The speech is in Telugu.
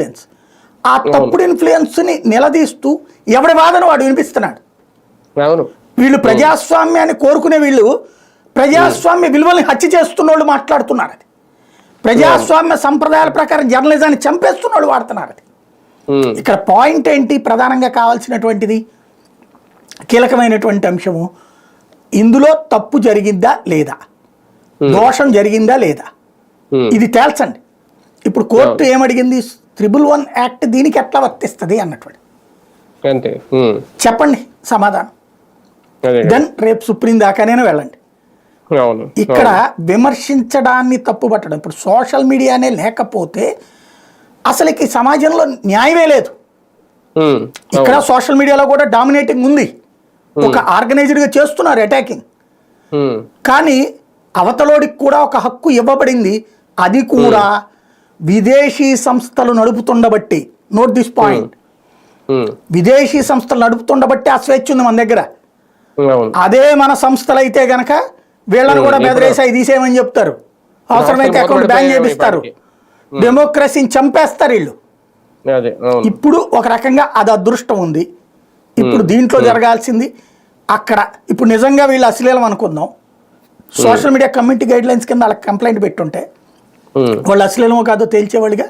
ఇన్ఫ్లుయెన్స్ ఆ తప్పుడు ఇన్ఫ్లుయెన్స్ని నిలదీస్తూ ఎవడి వాదన వాడు వినిపిస్తున్నాడు? వీళ్ళు ప్రజాస్వామ్యాన్ని కోరుకునే వీళ్ళు ప్రజాస్వామ్య విలువల్ని హత్య చేస్తున్న వాళ్ళు మాట్లాడుతున్నారు అది. ప్రజాస్వామ్య సంప్రదాయాల ప్రకారం జర్నలిజాన్ని చంపేస్తున్న వాళ్ళు వాడుతున్నారు అది. ఇక్కడ పాయింట్ ఏంటి? ప్రధానంగా కావాల్సినటువంటిది కీలకమైనటువంటి అంశము ఇందులో తప్పు జరిగిందా లేదా? దోషం జరిగిందా లేదా? ఇది తేల్చండి. ఇప్పుడు కోర్టు ఏమడిగింది? త్రిబుల్ వన్ యాక్ట్ దీనికి ఎట్లా వర్తిస్తుంది అన్నటువంటి అంతే. చెప్పండి సమాధానం. దెన్ రేపు సుప్రీం దాకానే వెళ్ళండి. ఇక్కడ విమర్శించడాన్ని తప్పుపట్టడం. ఇప్పుడు సోషల్ మీడియానే లేకపోతే అసలుకి సమాజంలో న్యాయమే లేదు. ఇక్కడ సోషల్ మీడియాలో కూడా డామినేటింగ్ ఉంది. ఒక ఆర్గనైజ్డ్గా చేస్తున్నారు అటాకింగ్. కానీ అవతలోడికి కూడా ఒక హక్కు ఇవ్వబడింది. అది కూడా విదేశీ సంస్థలు నడుపుతుండబట్టి నోట్ దిస్ పాయింట్ విదేశీ సంస్థలు నడుపుతుండబట్టి ఆ స్వేచ్ఛ ఉంది మన దగ్గర. అదే మన సంస్థలు అయితే గనక వీళ్ళని కూడా బెదిరేసి అవి తీసేయమని చెప్తారు. అవసరమైతే అకౌంట్ బ్యాన్ చేపిస్తారు. డెమోక్రసీని చంపేస్తారు వీళ్ళు. ఇప్పుడు ఒక రకంగా అది అదృష్టం ఉంది. ఇప్పుడు దీంట్లో జరగాల్సింది అక్కడ ఇప్పుడు నిజంగా వీళ్ళు అశ్లీలం అనుకుందాం. Social media community guidelines కింద వాళ్ళకి కంప్లైంట్ పెట్టుంటే వాళ్ళు అసలేమో కాదో తేల్చేవాళ్ళుగా